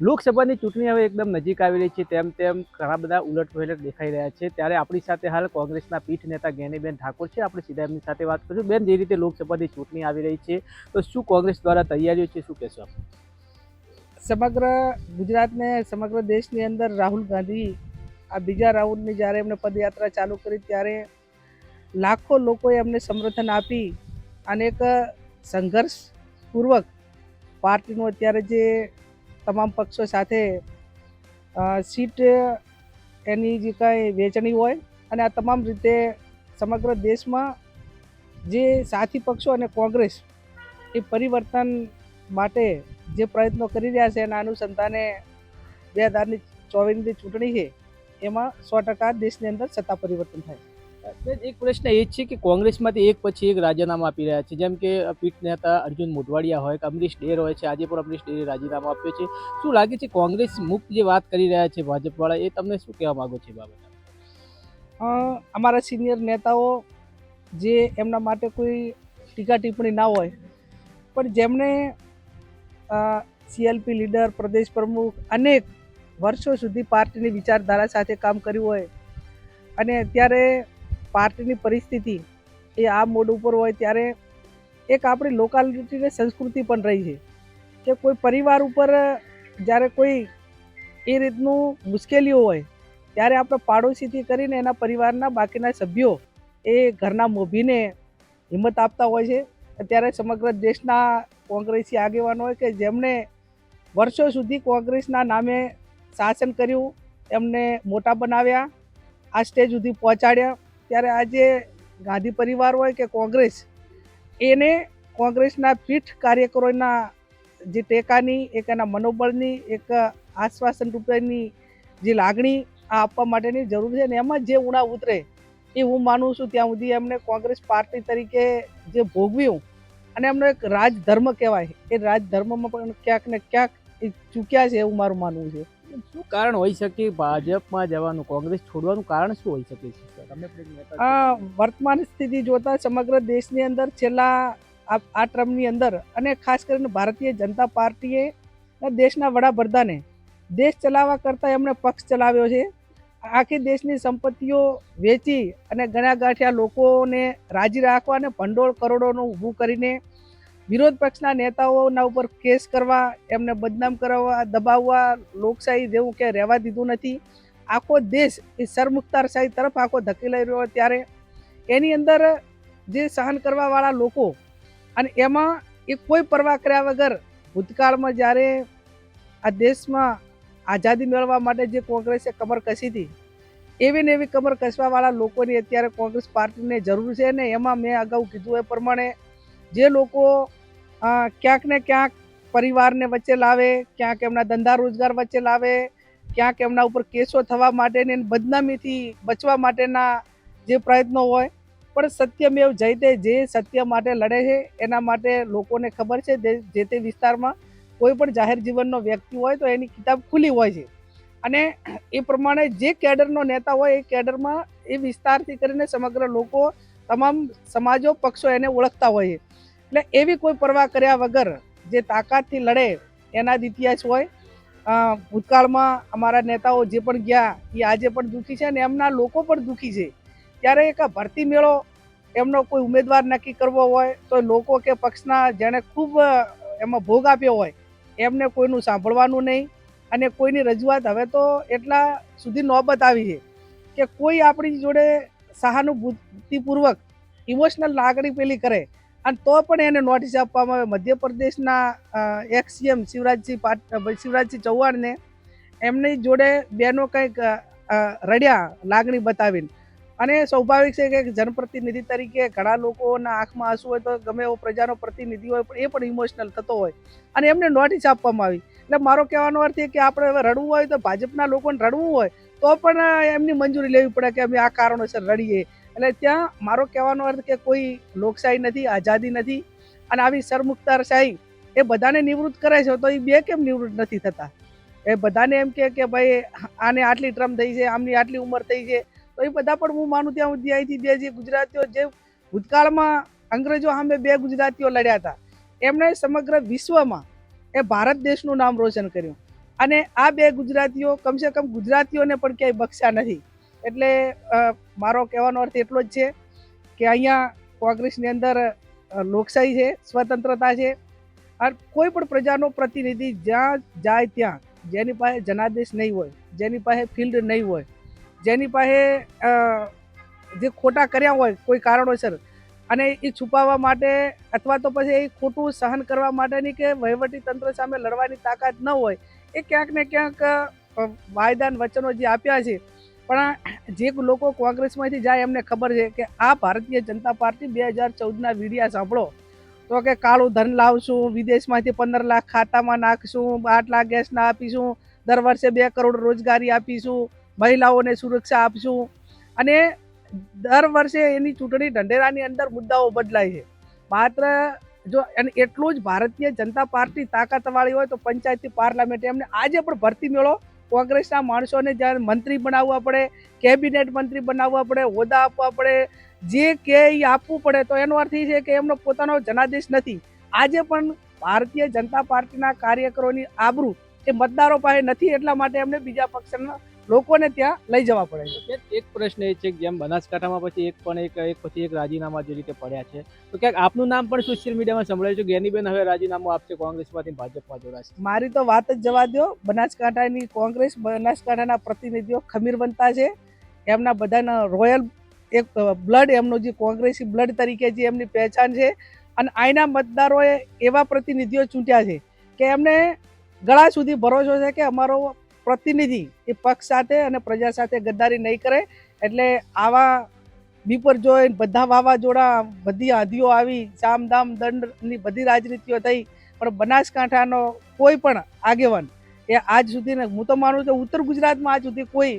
લોકસભાની ચૂંટણી હવે એકદમ નજીક આવી રહી છે. તેમ તેમ ઘણા બધા ઉલટપલટ દેખાઈ રહ્યા છે. ત્યારે આપણી સાથે હાલ કોંગ્રેસના પીઠ નેતા જ્ઞાનીબેન ઠાકોર છે. આપણે સીધા એમની સાથે વાત કરીશું. બેન, જે રીતે લોકસભાની ચૂંટણી આવી રહી છે, તો શું કોંગ્રેસ દ્વારા તૈયારીઓ છે? શું કહેશો સમગ્ર ગુજરાતને, સમગ્ર દેશની અંદર રાહુલ ગાંધી આ બીજા રાઉન્ડની જ્યારે એમને પદયાત્રા ચાલુ કરી, ત્યારે લાખો લોકોએ એમને સમર્થન આપી અને એક સંઘર્ષપૂર્વક પાર્ટીનું અત્યારે જે તમામ પક્ષો સાથે સીટ એની જે કાંઈ વેચણી હોય અને આ તમામ રીતે સમગ્ર દેશમાં જે સાથી પક્ષો અને કોંગ્રેસ એ પરિવર્તન માટે જે પ્રયત્નો કરી રહ્યા છે એના અનુસંધાને બે હજારની ચોવીસની ચૂંટણી છે, એમાં સો ટકા દેશની અંદર સત્તા પરિવર્તન થાય એક પ્રશ્ન એ છે કે કોંગ્રેસમાંથી એક પછી એક રાજીનામું આપી રહ્યા છે. જેમ કે પીઠ નેતા અર્જુન મોઢવાડિયા હોય, કે અમરીશ ડેર હોય છે, આજે પણ અમરીશ ડેરે રાજીનામું આપ્યું છે. શું લાગે છે કોંગ્રેસ મુક્ત જે વાત કરી રહ્યા છે ભાજપવાળા, એ તમને શું કહેવા માંગો છે બાબત? અમારા સિનિયર નેતાઓ જે એમના માટે કોઈ ટીકા ટિપ્પણી ના હોય, પણ જેમણે સીએલપી લીડર, પ્રદેશ પ્રમુખ અનેક વર્ષો સુધી પાર્ટીની વિચારધારા સાથે કામ કર્યું હોય, અને અત્યારે પાર્ટીની પરિસ્થિતિ એ આ મોડ ઉપર હોય ત્યારે એક આપણી લોકાલિટીની સંસ્કૃતિ પણ રહી છે. કે કોઈ પરિવાર ઉપર જ્યારે કોઈ એ રીતનું મુશ્કેલીઓ હોય, ત્યારે આપણે પાડોશીથી કરીને એના પરિવારના બાકીના સભ્યો એ ઘરના મોભીને હિંમત આપતા હોય છે. અત્યારે સમગ્ર દેશના કોંગ્રેસી આગેવાનો હોય કે જેમણે વર્ષો સુધી કોંગ્રેસના નામે શાસન કર્યું, એમને મોટા બનાવ્યા, આ સ્ટેજ સુધી પહોંચાડ્યા. ત્યારે આજે ગાંધી પરિવાર હોય કે કોંગ્રેસ, એને કોંગ્રેસના પીઠ કાર્યકરોના જે ટેકાની, એક એના મનોબળની, એક આશ્વાસન રૂપેની જે લાગણી આ આપવા માટેની જરૂર છે ને એમાં જે ઉણા ઉતરે એ હું માનું છું ત્યાં સુધી એમને કોંગ્રેસ પાર્ટી તરીકે જે ભોગવ્યું અને એમનો એક રાજધર્મ કહેવાય, એ રાજધર્મમાં પણ ક્યાંક ને ક્યાંક એ ચૂક્યા છે એવું મારું માનવું છે. શું કારણ હોઈ શકે? ભાજપમાં જવાનું, કોંગ્રેસ છોડવાનું કારણ શું હોઈ શકે? છે. આ વર્તમાન સ્થિતિ જોતા સમગ્ર દેશની અંદર છેલ્લા આ આ ટર્મની અંદર અને ખાસ કરીને ભારતીય જનતા પાર્ટીએ દેશના વડાપ્રધાને દેશ ચલાવવા કરતાં એમણે પક્ષ ચલાવ્યો છે. આખી દેશની સંપત્તિઓ વેચી અને ગણ્યા ગાંઠ્યા લોકોને રાજી રાખવા અને ભંડોળ કરોડોનું ઊભું કરીને વિરોધ પક્ષના નેતાઓના ઉપર કેસ કરવા, એમને બદનામ કરાવવા, દબાવવા, લોકશાહી જેવું કે રહેવા દીધું નથી. આખો દેશ એ સરમુખતારશાહી તરફ આખો ધકેલાઈ રહ્યો હોય ત્યારે એની અંદર જે સહન કરવાવાળા લોકો અને એમાં એ કોઈ પરવા કર્યા વગર ભૂતકાળમાં જ્યારે આ દેશમાં આઝાદી મેળવવા માટે જે કોંગ્રેસે કમર કસી હતી, એવી ને એવી કમર કસવાવાળા લોકોની અત્યારે કોંગ્રેસ પાર્ટીને જરૂર છે ને એમાં મેં અગાઉ કીધું એ પ્રમાણે જે લોકો ક્યાંક ને ક્યાંક પરિવારને વચ્ચે લાવે, ક્યાંક એમના ધંધા રોજગાર વચ્ચે લાવે, ક્યાંક એમના ઉપર કેસો થવા માટેની બદનામીથી બચવા માટેના જે પ્રયત્નો હોય. પણ સત્યમેવ જયતે જે સત્ય માટે લડે છે, એના માટે લોકોને ખબર છે જે તે વિસ્તારમાં કોઈ પણ જાહેર જીવનનો વ્યક્તિ હોય તો એની કિતાબ ખુલ્લી હોય છે. અને એ પ્રમાણે જે કેડરનો નેતા હોય એ કેડરમાં એ વિસ્તારથી કરીને સમગ્ર લોકો, તમામ સમાજો, પક્ષો એને ઓળખતા હોય છે. એટલે એવી કોઈ પરવા કર્યા વગર જે તાકાતથી લડે એના જ ઇતિહાસ હોય. ભૂતકાળમાં અમારા નેતાઓ જે પણ ગયા, એ આજે પણ દુઃખી છે અને એમના લોકો પણ દુઃખી છે. ત્યારે એક ભરતી મેળો એમનો કોઈ ઉમેદવાર નક્કી કરવો હોય, તો લોકો કે પક્ષના જેણે ખૂબ એમાં ભોગ આપ્યો હોય, એમને કોઈનું સાંભળવાનું નહીં. અને કોઈની રજૂઆત હવે તો એટલા સુધી નોબત આવી છે કે કોઈ આપણી જોડે સહાનુભૂતિપૂર્વક, ઇમોશનલ લાગણી પેલી કરે અને તો પણ એને નોટિસ આપવામાં આવે. મધ્યપ્રદેશના એક્સ સીએમ શિવરાજસિંહ પાટ શિવરાજસિંહ ચૌહાણને એમની જોડે બેનો કંઈક રડ્યા લાગણી બતાવીને. અને સ્વાભાવિક છે કે જનપ્રતિનિધિ તરીકે ઘણા લોકોના આંખમાં આંસુ હોય તો ગમે એવો પ્રજાનો પ્રતિનિધિ હોય પણ એ પણ ઇમોશનલ થતો હોય. અને એમને નોટિસ આપવામાં આવી. એટલે મારો કહેવાનો અર્થ એ કે આપણે હવે રડવું હોય તો ભાજપના લોકોને રડવું હોય તો પણ એમની મંજૂરી લેવી પડે કે અમે આ કારણોસર રડીએ. એટલે ત્યાં મારો કહેવાનો અર્થ કે કોઈ લોકશાહી નથી, આઝાદી નથી અને આવી સરમુખતારશાહી એ બધાને નિવૃત્ત કરે છે, તો એ બે કેમ નિવૃત્ત નથી થતા? એ બધાને એમ કે કે ભાઈ, આને આટલી ટ્રમ થઈ છે, આમની આટલી ઉંમર થઈ છે, તો એ બધા પણ હું માનું ત્યાં સુધી અહીંથી બે જે ગુજરાતીઓ, જે ભૂતકાળમાં અંગ્રેજો સામે બે ગુજરાતીઓ લડ્યા હતા, એમણે સમગ્ર વિશ્વમાં એ ભારત દેશનું નામ રોશન કર્યું. અને આ બે ગુજરાતીઓ કમસે કમ ગુજરાતીઓને પણ ક્યાંય બક્ષ્યા નથી. એટલે મારો કહેવાનો અર્થ એટલો જ છે કે અહીંયા કોંગ્રેસની અંદર લોકશાહી છે, સ્વતંત્રતા છે, અને કોઈ પણ પ્રજાનો પ્રતિનિધિ જ્યાં જાય ત્યાં, જેની પાસે જનાદેશ નહીં હોય, જેની પાસે ફિલ્ડ નહીં હોય, જેની પાસે જે ખોટા કર્યા હોય કોઈ કારણોસર, અને એ છુપાવવા માટે અથવા તો પછી એ ખોટું સહન કરવા માટેની કે વહીવટી તંત્ર સામે લડવાની તાકાત ન હોય, એ ક્યાંક ને ક્યાંક વાયદાન વચનો જે આપ્યા છે પણ જે લોકો કોંગ્રેસમાંથી જાય એમને ખબર છે કે આ ભારતીય જનતા પાર્ટી બે હજાર ચૌદના વિડીયા સાંભળો. તો કે કાળું ધન લાવશું, વિદેશમાંથી પંદર લાખ ખાતામાં નાખશું, આઠ લાખ ગેસના આપીશું, દર વર્ષે બે કરોડ રોજગારી આપીશું, મહિલાઓને સુરક્ષા આપશું. અને દર વર્ષે એની ચૂંટણી ઢંઢેરાની અંદર મુદ્દાઓ બદલાય છે. માત્ર જો અને એટલું જ ભારતીય જનતા પાર્ટી તાકાતવાળી હોય તો પંચાયતથી પાર્લામેન્ટ એમને આજે પણ ભરતી મેળો કોંગ્રેસના માણસોને જ્યારે મંત્રી બનાવવા પડે, કેબિનેટ મંત્રી બનાવવા પડે, હોદ્દા આપવા પડે, જે કે એ આપવું પડે, તો એનો અર્થ એ છે કે એમનો પોતાનો જનાદેશ નથી. આજે પણ ભારતીય જનતા પાર્ટીના કાર્યકરોની આબરૂ એ મતદારો પાસે નથી, એટલા માટે એમને બીજા પક્ષના લોકોને ત્યાં લઈ જવા પડે છે. એક પ્રશ્ન એ છે કે જેમ બનાસકાંઠામાં પછી એક પણ એક એક પછી એક રાજીનામા જે રીતે પડ્યા છે. તો ક્યાંક આપનું નામ પણ સોશિયલ મીડિયામાં સંભળાયું છે? ગેનીબેન હવે રાજીનામું આપશે કોંગ્રેસમાંથી ભાજપમાં જોડાશે. મારી તો વાત જ જવા દો બનાસકાંઠાની કોંગ્રેસ બનાસકાંઠાના પ્રતિનિધિઓ ખમીર બનતા છે. એમના બધાના રોયલ એક બ્લડ એમનું જે કોંગ્રેસી બ્લડ તરીકે જે એમની પહેચાન છે. અને આઈના મતદારોએ એવા પ્રતિનિધિઓ ચૂંટ્યા છે કે એમને ગળા સુધી ભરોસો છે કે અમારો પ્રતિનિધિ એ પક્ષ સાથે અને પ્રજા સાથે ગદ્દારી નહીં કરે. એટલે આવા બિપરજોય બધા વાવાઝોડા, બધી આંધીઓ આવી સામદામ દંડની બધી રાજનીતિઓ થઈ, પણ બનાસકાંઠાનો કોઈ પણ આગેવાન એ આજ સુધીને, હું તો માનું છું ઉત્તર ગુજરાતમાં આજ સુધી કોઈ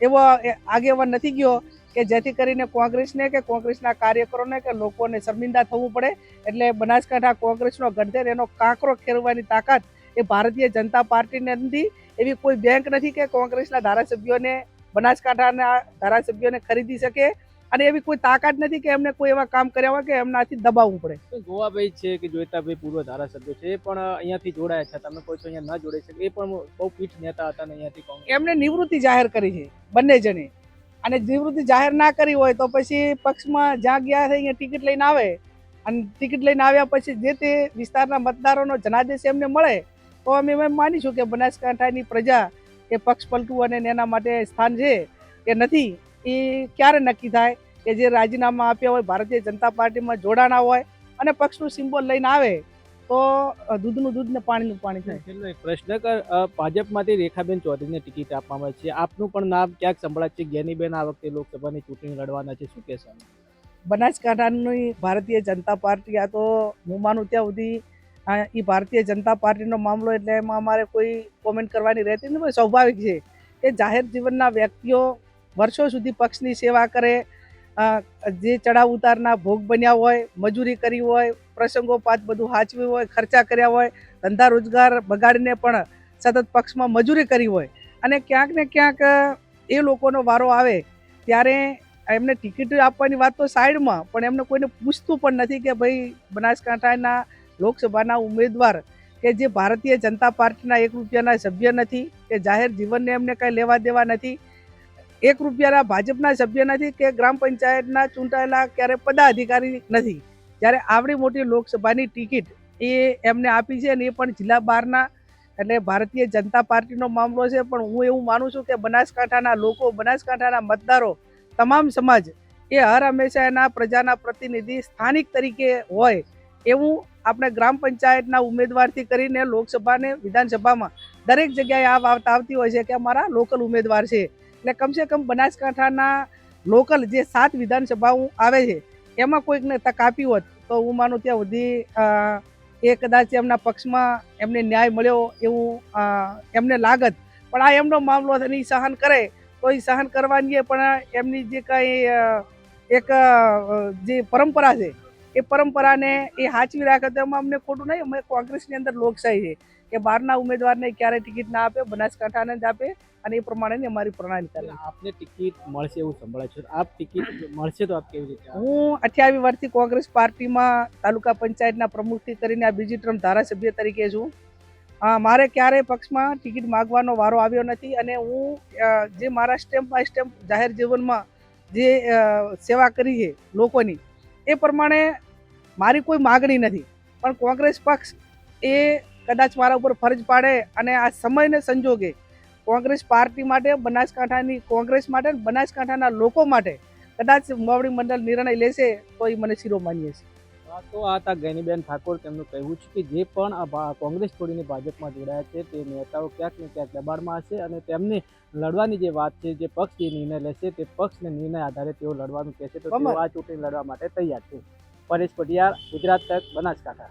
એવો આગેવાન નથી ગયો કે જેથી કરીને કોંગ્રેસને કે કોંગ્રેસના કાર્યકરોને કે લોકોને શર્મિંદા થવું પડે. એટલે બનાસકાંઠા કોંગ્રેસનો ગઢેર એનો કાંકરો ખેરવાની તાકાત એ ભારતીય જનતા પાર્ટીને નથી એવી કોઈ બેંક નથી કે કોંગ્રેસના ધારાસભ્યોને બનાસકાંઠાના ધારાસભ્યોને ખરીદી શકે. અને એવી કોઈ તાકાત નથી કે એમને કોઈ એવા કામ કર્યા હોય કે એમનાથી દબાવવું પડે. ગોવાભાઈ છે કે જોઈતાભાઈ પૂર્વ ધારાસભ્ય છે એ પણ અહીંયાથી જોડાયા છે. તમે કોઈ છો અહીંયા ન જોડાઈ શકે એ પણ બહુ પીઠ નેતા હતા ને અહીંયાથી એમને નિવૃત્તિ જાહેર કરી છે બંને જણે. અને નિવૃત્તિ જાહેર ના કરી હોય તો પછી પક્ષમાં જ્યાં ગયા છે અહીંયા ટિકિટ લઈને આવે. અને ટિકિટ લઈને આવ્યા પછી જે તે વિસ્તારના મતદારોનો જનાદેશ એમને મળે તો અમે એમ માનીશું કે બનાસકાંઠાની પ્રજા એ પક્ષ પલટું અને એના માટે સ્થાન છે કે નથી એ ક્યારે નક્કી થાય કે જે રાજીનામા આપ્યા હોય ભારતીય જનતા પાર્ટીમાં જોડાણા હોય અને પક્ષનું સિમ્બોલ લઈને આવે તો દૂધનું દૂધ ને પાણીનું પાણી થાય. છેલ્લો એક પ્રશ્ન ભાજપમાંથી રેખાબેન ચૌધરીને ટિકિટ આપવામાં આવી છે. આપનું પણ નામ ક્યાંક સંભળાય છે? જ્ઞાનીબેન આ વખતે લોકસભાની ચૂંટણી લડવાના છે. શું કહેશો? બનાસકાંઠાની ભારતીય જનતા પાર્ટી આ તો હું માનું ત્યાં સુધી એ ભારતીય જનતા પાર્ટીનો મામલો એટલે એમાં અમારે કોઈ કોમેન્ટ કરવાની રહેતી નથી. સ્વાભાવિક છે કે જાહેર જીવનના વ્યક્તિઓ વર્ષો સુધી પક્ષની સેવા કરે જે ચડાવ ઉતારના ભોગ બન્યા હોય, મજૂરી કરી હોય પ્રસંગોપાત બધું સાચવ્યું હોય, ખર્ચા કર્યા હોય, ધંધા રોજગાર બગાડીને પણ સતત પક્ષમાં મજૂરી કરી હોય અને ક્યાંક ને ક્યાંક એ લોકોનો વારો આવે ત્યારે એમને ટિકિટ આપવાની વાત તો સાઈડમાં, પણ એમને કોઈને પૂછતું પણ નથી કે ભાઈ બનાસકાંઠાના લોકસભાના ઉમેદવાર કે જે ભારતીય જનતા પાર્ટીના એક રૂપિયાના સભ્ય નથી, કે જાહેર જીવનને એમને કાંઈ લેવા દેવા નથી, એક રૂપિયાના ભાજપના સભ્ય નથી, કે ગ્રામ પંચાયતના ચૂંટાયેલા ક્યારે પદાધિકારી નથી. જ્યારે આવડી મોટી લોકસભાની ટિકિટ એ એમને આપી છે અને એ પણ જિલ્લા બહારના એટલે ભારતીય જનતા પાર્ટીનો મામલો છે. પણ હું એવું માનું છું કે બનાસકાંઠાના લોકો, બનાસકાંઠાના મતદારો, તમામ સમાજ એ હર હંમેશા એના પ્રજાના પ્રતિનિધિ સ્થાનિક તરીકે હોય એવું આપણે ગ્રામ પંચાયતના ઉમેદવારથી કરીને લોકસભાને વિધાનસભામાં દરેક જગ્યાએ આ વાત આવતી હોય છે કે અમારા લોકલ ઉમેદવાર છે. એટલે કમસે કમ બનાસકાંઠાના લોકલ જે સાત વિધાનસભાઓ આવે છે, એમાં કોઈકને તક આપી હોત, તો હું માનું ત્યાં સુધી એ કદાચ એમના પક્ષમાં એમને ન્યાય મળ્યો એવું એમને લાગત. પણ આ એમનો મામલો અને સહન કરે, તો એ સહન કરવાની પણ એમની જે કાંઈ એક જે પરંપરા છે એ પરંપરાને એ સાચવી રાખે તો એમાં અમને ખોટું નહીં અમે કોંગ્રેસની અંદર લોકશાહી છે કે બહારના ઉમેદવારને ક્યારે ટિકિટ ના આપે બનાસકાંઠાને જ આપે અને એ પ્રમાણેની અમારી પ્રણાલી ચાલે. આપને ટિકિટ મળશે એવું સંભળાય છે. આપ ટિકિટ મળશે તો આપ કેવી રીતે હું અઠ્યાવીસ વર્ષથી કોંગ્રેસ પાર્ટીમાં તાલુકા પંચાયતના પ્રમુખથી કરીને આ બીજી ટર્મ ધારાસભ્ય તરીકે છું. મારે ક્યારેય પક્ષમાં ટિકિટ માગવાનો વારો આવ્યો નથી અને હું જે મારા સ્ટેમ્પ બાય સ્ટેમ્પ જાહેર જીવનમાં જે સેવા કરી છે લોકોની એ પ્રમાણે મારી કોઈ માગણી નથી. પણ કોંગ્રેસ પક્ષ એ કદાચ મારા ઉપર ફરજ પાડે અને આ સમયને સંજોગે. કોંગ્રેસ પાર્ટી માટે બનાસકાંઠાની કોંગ્રેસ માટે બનાસકાંઠાના લોકો માટે કદાચ મોવડી મંડળ નિર્ણય લેશે તો એ મને શિરોમાન્ય છે. તો આ હતા ગેનીબેન ઠાકોર તેમનું કહેવું છે કે જે પણ આ કોંગ્રેસ છોડીને ભાજપમાં જોડાયા છે તે નેતાઓ ક્યાંક ને ક્યાંક દબાણમાં હશે અને તેમને લડવાની જે વાત છે જે પક્ષ જે નિર્ણય લેશે તે પક્ષને નિર્ણય આધારે તેઓ લડવાનું કહેશે. તો તેઓ આ ચૂંટણી લડવા માટે તૈયાર છે. પરેશ પટિયાર ગુજરાત તક બનાસકાંઠા.